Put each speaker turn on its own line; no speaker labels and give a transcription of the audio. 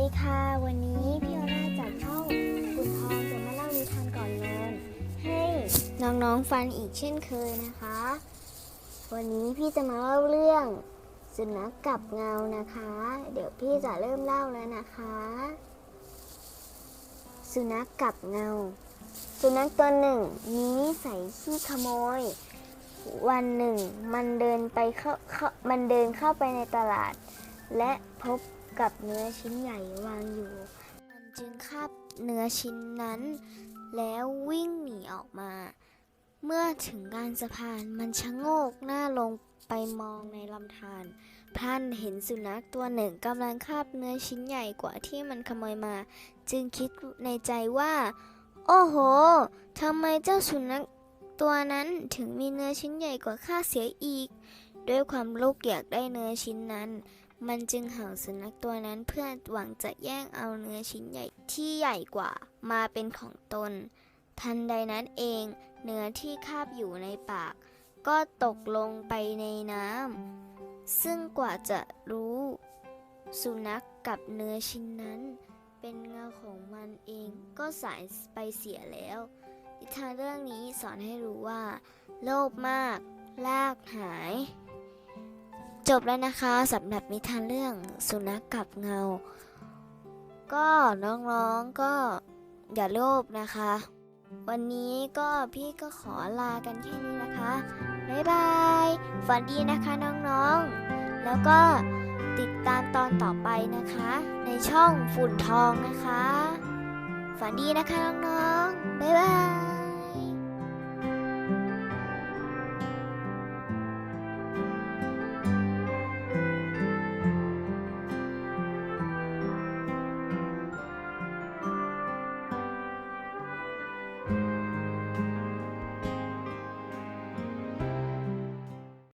ดีค่ะ วันนี้พี่ออร่าจากช่องขุนทองจะมาเล่านิทานก่อนนอนให้น้องๆฟังอีกเช่นเคยนะคะ วันนี้พี่จะมาเล่าเรื่อง สุนัขกกับเงานะคะ เดี๋ยวพี่จะเริ่มเล่าแล้วนะคะ สุนัขกกับเงา สุนัขตัวหนึ่งมีนิสัยขี้ขโมย วันหนึ่งมันเดินไปเข้ามันเดินเข้าไปในตลาด และพบ กับเนื้อชิ้นใหญ่วางอยู่ มันจึงคาบเนื้อชิ้นนั้น แล้ววิ่งหนีออกมา เมื่อถึงกลางสะพานมันชะโงกหน้าลงไปมองในลำธารพลันเห็นสุนัขตัวหนึ่งกำลังคาบเนื้อชิ้นใหญ่กว่าที่มันขโมยมา จึงคิดในใจว่า โอ้โหทำไมเจ้าสุนัขตัวนั้นถึงมีเนื้อชิ้นใหญ่กว่าข้าเสียอีก ด้วยความโลภอยากได้เนื้อชิ้นนั้น มันจึงเห่าสุนัขตัวนั้นเพื่อหวังจะแย่งเอาเนื้อชิ้นใหญ่ที่ใหญ่กว่ามาเป็นของตน ทันใดนั้นเอง เนื้อที่คาบอยู่ในปาก ก็ตกลงไปในน้ำซึ่งกว่าจะรู้ สุนัขกับเนื้อชิ้นนั้น เป็นเงาของมันเองก็สายไปเสียแล้วนิทานเรื่องนี้สอนให้รู้ว่า โลภมาก ลากหาย จบแล้วนะคะสำหรับนิทานเรื่องสุนัขกับเงา ก็น้องๆก็อย่าโลภนะคะ วันนี้ก็พี่ก็ขอลากันแค่นี้นะคะ บ๊ายบาย ฝันดีนะคะน้องๆ แล้วก็ติดตามตอนต่อไปนะคะ ในช่องฝุ่นทองนะคะ ฝันดีนะคะน้องๆ บ๊ายบาย